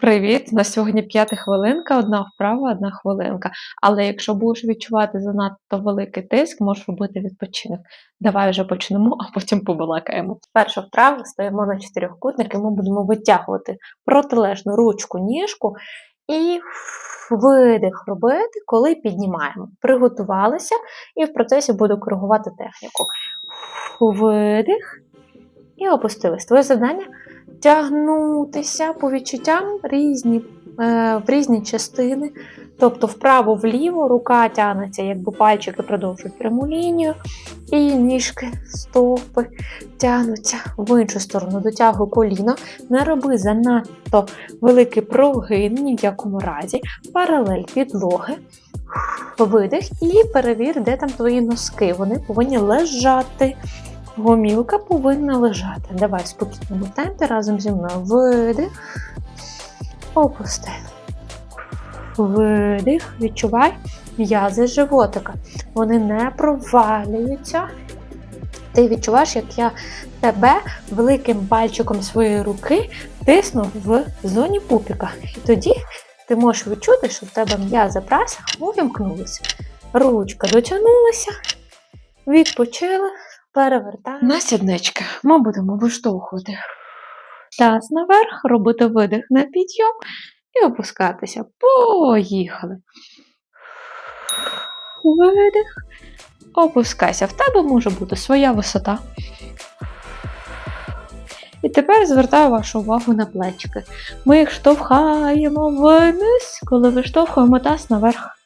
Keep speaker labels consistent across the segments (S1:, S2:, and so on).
S1: Привіт! На сьогодні п'ята хвилинка, одна вправа, одна хвилинка. Але якщо будеш відчувати занадто великий тиск, можеш робити відпочинок. Давай вже почнемо, а потім побалакаємо. Перша вправа стоїмо на чотирьохкутник і ми будемо витягувати протилежну ручку ніжку і видих робити, коли піднімаємо. Приготувалися і в процесі буду коригувати техніку. Видих і опустились. Твоє завдання тягнутися по відчуттям різні, е, в різні частини. Тобто вправо-вліво рука тягнеться, якби пальчики продовжують пряму лінію, і ніжки, стопи тягнуться в іншу сторону. Дотягуй коліно, не роби занадто великий прогин, ні в якому разі, паралель підлоги. Видих і перевір, де там твої носки. Вони повинні лежати. Гомілка повинна лежати. Давай в спокійному темпі разом зі мною. Видих. Опусти. Видих. Відчувай м'язи животика. Вони не провалюються. Ти відчуваєш, як я тебе великим пальчиком своєї руки тисну в зоні пупіка. І тоді ти можеш відчути, що в тебе м'язи преса увімкнулися. Ручка дотягнулася, відпочили. Перевертаємо. На сіднички ми будемо виштовхувати таз наверх, робити видих на підйом і опускатися. Поїхали. Видих. Опускайся. В тебе може бути своя висота. І тепер звертаю вашу увагу на плечики. Ми їх штовхаємо вниз, коли виштовхуємо таз наверх.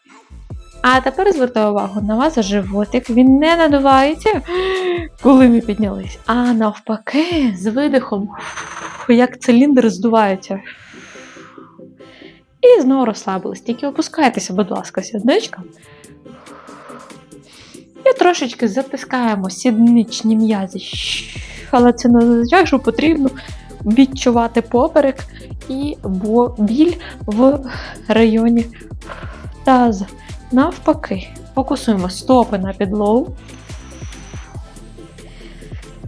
S1: А тепер звертаю увагу на вас животик. Він не надувається, коли ми піднялись. А навпаки, з видихом, як циліндр здувається. І знову розслабились. Тільки опускайтеся, будь ласка, сідничка. І трошечки затискаємо сідничні м'язи. Але це не означає, що потрібно відчувати поперек і біль в районі таза. Навпаки, фокусуємо стопи на підлогу.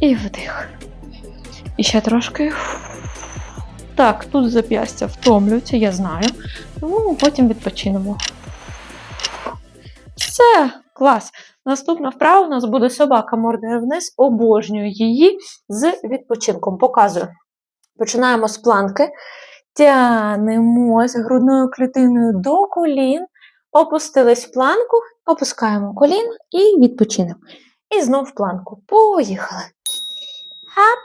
S1: І вдих. І ще трошки. Так, тут зап'ястя втомлюються, я знаю. Тому потім відпочинемо. Все, клас. Наступна вправа у нас буде собака мордою вниз. Обожнюю її з відпочинком. Показую. Починаємо з планки. Тянемось грудною клітиною до колін. Опустились в планку, опускаємо коліно і відпочинемо. І знов в планку. Поїхали. Хап.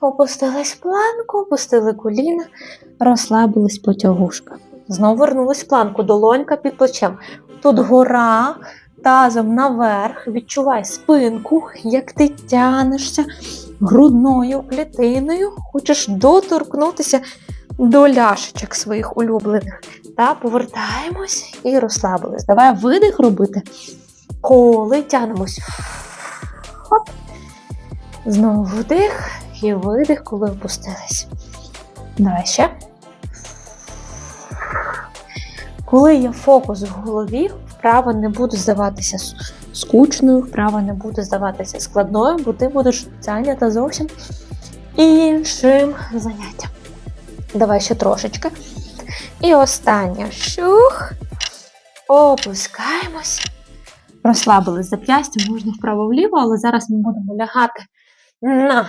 S1: Опустились в планку, опустили коліна, розслабились потягушка. Знову вернулись в планку, долонька під плечем. Тут гора, тазом наверх. Відчувай спинку, як ти тянешся грудною клітиною, хочеш доторкнутися до ляшечок своїх улюблених. Та повертаємось і розслабились. Давай видих робити. Коли тянемось. Хоп. Знову вдих і видих, коли опустились. Давай ще. Коли є фокус в голові, вправа не буде здаватися скучною, вправа не буде здаватися складною, бо ти будеш зайнята зовсім іншим заняттям. Давай ще трошечки. І останнє щух. Опускаємось. Розслабились зап'ястя, можна вправо-вліво, але зараз ми будемо лягати на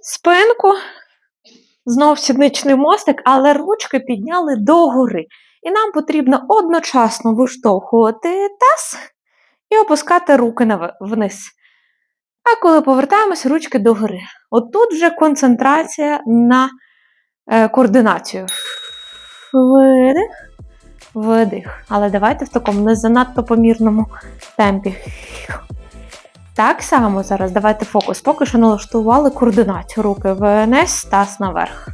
S1: спинку. Знов сідничний мостик, але ручки підняли догори. І нам потрібно одночасно виштовхувати таз і опускати руки вниз. А коли повертаємось, ручки догори. Отут вже концентрація на е, координацію. Видих, видих. Але давайте в такому не занадто помірному темпі. Так само зараз давайте фокус. Поки що налаштували координацію. Руки вниз, таз наверх.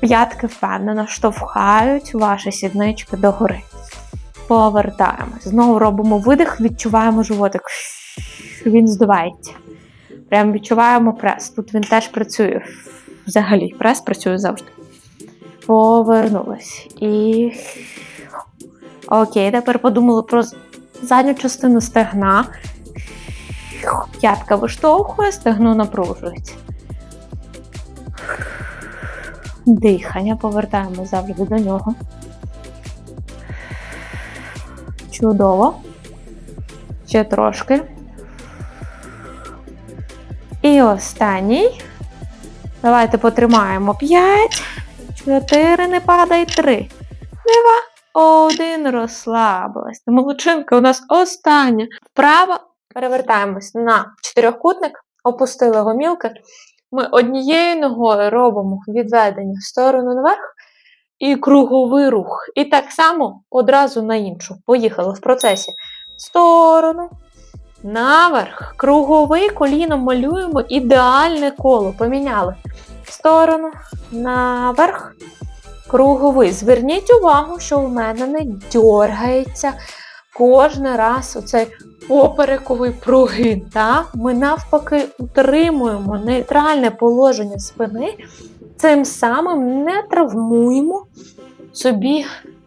S1: П'ятки впевнено штовхають ваші сіднички догори. Повертаємось. Знову робимо видих, відчуваємо животик. Він здувається. Прям відчуваємо прес. Тут він теж працює. Взагалі, прес працює завжди. Повернулись. І. Окей, тепер подумали про задню частину стегна. П'ятка виштовхує, стегно напружується. дихання. Повертаємо завжди до нього. Чудово. Ще трошки. І останній. Давайте потримаємо 5, 4, не падай, 3, 2, 1, розслабилась. Молодчинка у нас остання. Вправо перевертаємось на чотирьохкутник, опустили гомілки. Ми однією ногою робимо відведення в сторону наверх і круговий рух. І так само одразу на іншу. Поїхали в процесі. В сторону, наверх, круговий коліном малюємо ідеальне коло. Поміняли. В сторону, наверх, круговий. Зверніть увагу, що у мене не дергається кожен раз оцей поперековий прогин. Та? Ми навпаки утримуємо нейтральне положення спини, цим самим не травмуємо собі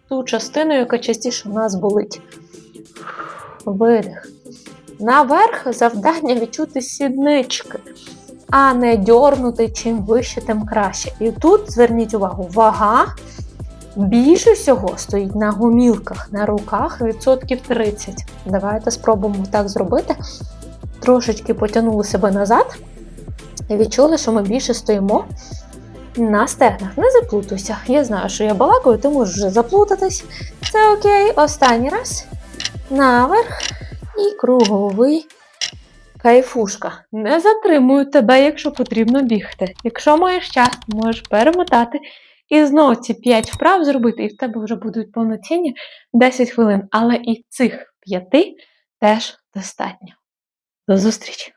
S1: ту частину, яка частіше в нас болить. Видих. Наверх завдання відчути сіднички, а не дьорнути чим вище, тим краще. І тут зверніть увагу, вага більше всього стоїть на гумілках, на руках відсотків 30. Давайте спробуємо так зробити. Трошечки потягнули себе назад і відчули, що ми більше стоїмо на стегнах. Не заплутуйся. Я знаю, що я балакаю, ти можеш заплутатись. Це окей. Останній раз. Наверх і круговий. Кайфушка. Не затримую тебе, якщо потрібно бігти. Якщо маєш час, можеш перемотати і знову ці 5 вправ зробити, і в тебе вже будуть повноцінні 10 хвилин. Але і цих 5 теж достатньо. До зустрічі!